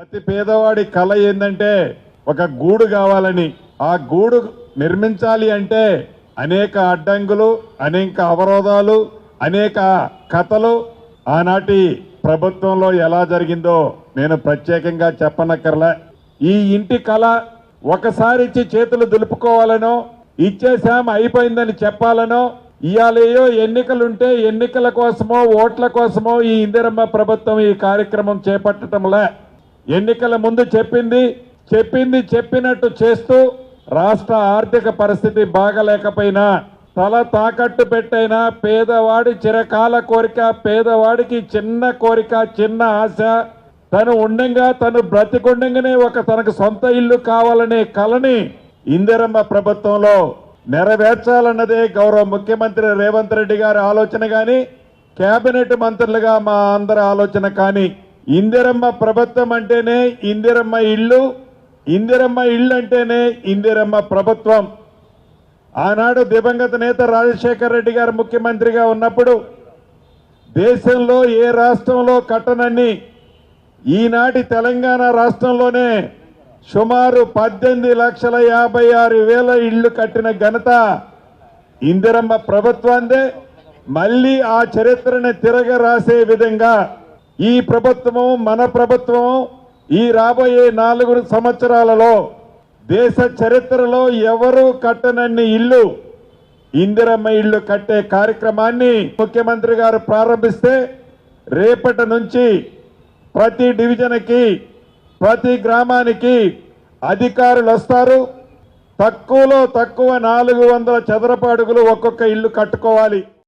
ప్రతి పేదవాడి కళ ఏంటంటే ఒక గూడు కావాలని. ఆ గూడు నిర్మించాలి అంటే అనేక అడ్డంకులు అనేక అవరోధాలు అనేక కథలు ఆనాటి ప్రభుత్వంలో ఎలా జరిగిందో నేను ప్రత్యేకంగా చెప్పనక్కర్లే. ఈ ఇంటి కళ ఒకసారి ఇచ్చి చేతులు దులుపుకోవాలనో ఇచ్చేసాం అయిపోయిందని చెప్పాలనో ఇవాళయో ఎన్నికలుంటే ఎన్నికల కోసమో ఓట్ల కోసమో ఈ ఇందిరమ్మ ప్రభుత్వం ఈ కార్యక్రమం చేపట్టడంలే ఎన్నికల ముందు చెప్పింది చెప్పింది చెప్పినట్టు చేస్తూ రాష్ట్ర ఆర్థిక పరిస్థితి బాగలేకపోయినా తల తాకట్టు పెట్టైనా పేదవాడి చిరకాల కోరిక పేదవాడికి చిన్న కోరిక చిన్న ఆశ. తను ఉండంగా తను బ్రతికుండంగానే ఒక తనకు సొంత ఇల్లు కావాలనే కలని ఇందిరమ్మ ప్రభుత్వంలో నెరవేర్చాలన్నదే గౌరవ ముఖ్యమంత్రి రేవంత్ రెడ్డి గారి ఆలోచన కానీ కేబినెట్ మంత్రులుగా మా అందరి ఆలోచన కానీ ఇందిరమ్మ ప్రభుత్వం అంటేనే ఇందిరమ్మ ఇల్లు ఇందిరమ్మ ఇల్లు అంటేనే ఇందిరమ్మ ప్రభుత్వం. ఆనాడు దివంగత నేత రాజశేఖర రెడ్డి గారు ముఖ్యమంత్రిగా ఉన్నప్పుడు దేశంలో ఏ రాష్ట్రంలో కట్టనన్ని ఈనాటి తెలంగాణ రాష్ట్రంలోనే సుమారు పద్దెనిమిది లక్షల యాభై ఆరు వేల ఇళ్ళు కట్టిన ఘనత ఇందిరమ్మ ప్రభుత్వాందే మళ్ళీ ఆ చరిత్రని తిరగ రాసే విధంగా ఈ ప్రభుత్వము మన ప్రభుత్వము ఈ రాబోయే నాలుగు సంవత్సరాలలో దేశ చరిత్రలో ఎవరు కట్టనన్ని ఇల్లు ఇందిరమ్మ ఇల్లు కట్టే కార్యక్రమాన్ని ముఖ్యమంత్రి గారు ప్రారంభిస్తే రేపటి నుంచి ప్రతి డివిజన్కి ప్రతి గ్రామానికి అధికారులు వస్తారు. తక్కువలో తక్కువ నాలుగు వందల చదరపు అడుగులు ఒక్కొక్క ఇల్లు కట్టుకోవాలి.